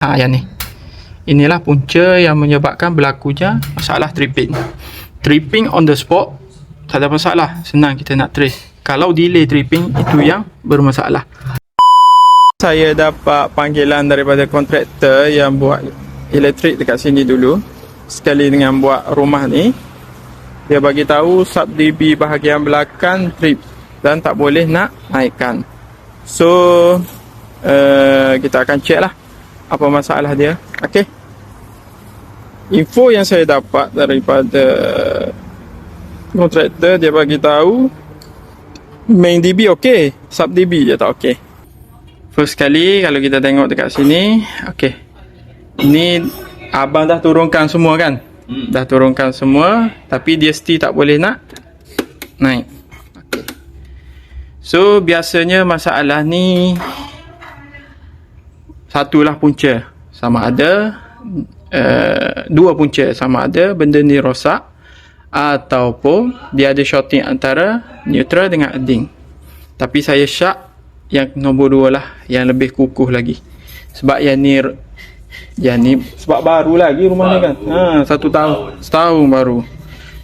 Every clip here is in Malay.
Ha, yang ni. Inilah punca yang menyebabkan berlakunya masalah tripping. Tripping on the spot tak ada masalah. Senang kita nak trace. Kalau delay tripping itu yang bermasalah. Saya dapat panggilan daripada kontraktor yang buat elektrik dekat sini dulu. Sekali dengan buat rumah ni. Dia bagi tahu sub DB bahagian belakang trip dan tak boleh nak naikkan. So uh, kita akan check lah apa masalah dia. Okey. Info yang saya dapat daripada kontraktor dia bagi tahu main DB okey, sub DB je tak okey. First kali kalau kita tengok dekat sini, okey. Ini abang dah turunkan semua kan? Hmm. Dah turunkan semua tapi dia still tak boleh nak naik. Okay. So biasanya masalah ni satulah punca sama ada uh, dua punca sama ada benda ni rosak ataupun dia ada shorting antara neutral dengan earthing. Tapi saya syak yang nombor dua lah yang lebih kukuh lagi. Sebab yang ni yang ni sebab baru lagi rumah baru. ni kan. Ha satu tahun, setahun baru.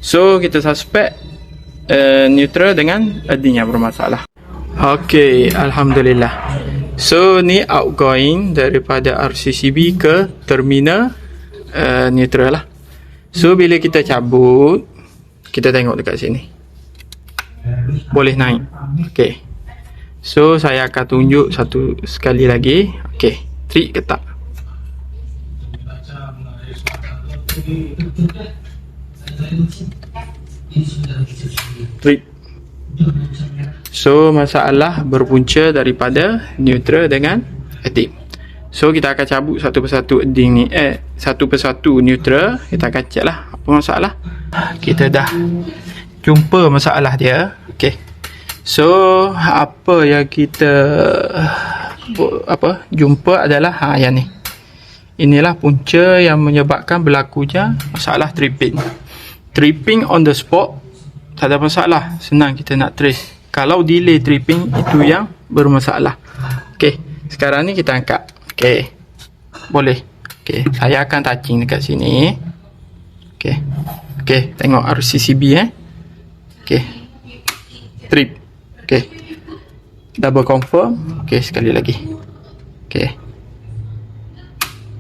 So kita suspect uh, neutral dengan earthing yang bermasalah. Okey, alhamdulillah. So ni outgoing daripada RCCB ke terminal uh, neutral lah. So bila kita cabut kita tengok dekat sini. Boleh naik. Okey. So saya akan tunjuk satu sekali lagi. Okey. Trik ke tak? Trik. So masalah berpunca daripada neutral dengan active. So kita akan cabut satu persatu edding ni eh satu persatu neutral kita akan check lah apa masalah. Kita dah jumpa masalah dia. Okey. So apa yang kita apa jumpa adalah ha yang ni. Inilah punca yang menyebabkan berlakunya masalah tripping. Tripping on the spot tak ada masalah. Senang kita nak trace. Kalau delay tripping itu yang bermasalah. Okey, sekarang ni kita angkat. Okey. Boleh. Okey, saya akan touching dekat sini. Okey. Okey, tengok RCCB eh. Okey. Trip. Okey. Double confirm. Okey, sekali lagi. Okey.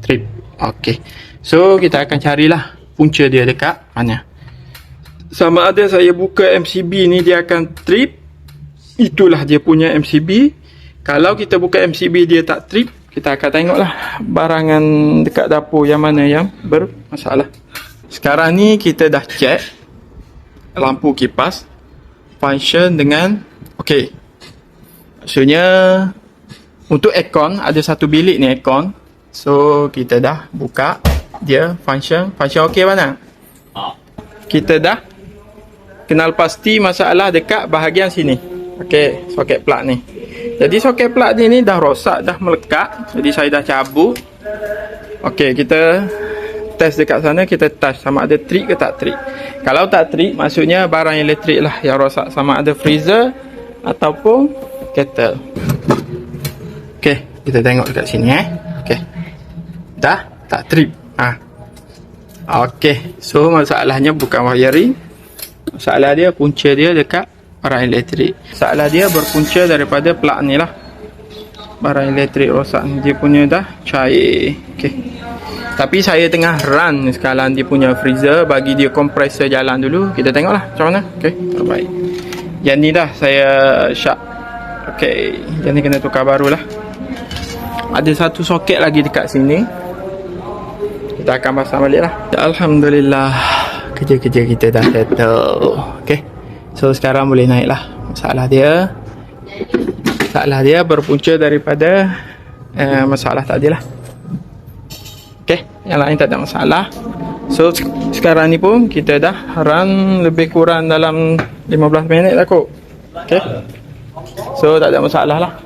Trip. Okey. So, kita akan carilah punca dia dekat mana. Sama ada saya buka MCB ni dia akan trip. Itulah dia punya MCB. Kalau kita buka MCB dia tak trip, kita akan tengoklah barangan dekat dapur yang mana yang bermasalah. Sekarang ni kita dah check lampu kipas function dengan okey. Maksudnya untuk aircon ada satu bilik ni aircon. So kita dah buka dia function function okey mana? Kita dah kenal pasti masalah dekat bahagian sini. Okey, soket plug ni. Jadi soket plug dia ni dah rosak, dah melekat. Jadi saya dah cabut. Okey, kita test dekat sana, kita touch sama ada trip ke tak trip. Kalau tak trip, maksudnya barang elektrik lah yang rosak. Sama ada freezer ataupun kettle. Okey, kita tengok dekat sini eh. Okey. Dah tak trip. Ah. Ha. Okey, so masalahnya bukan wiring. Masalah dia punca dia dekat barang elektrik. Masalah dia berpunca daripada plug ni lah. Barang elektrik rosak ni. Dia punya dah cair. Okay. Tapi saya tengah run sekarang dia punya freezer. Bagi dia kompresor jalan dulu. Kita tengok lah macam mana. Okay. Terbaik. Yang ni dah saya syak. Okay. Yang ni kena tukar baru lah. Ada satu soket lagi dekat sini. Kita akan pasang balik lah. Alhamdulillah. Kerja-kerja kita dah settle. Okay. So sekarang boleh naik lah Masalah dia. Masalah dia berpunca daripada uh, Masalah tadi lah. Okay Yang lain tak ada masalah. So sekarang ni pun Kita dah run Lebih kurang dalam 15 minit lah kot Okay So tak ada masalah lah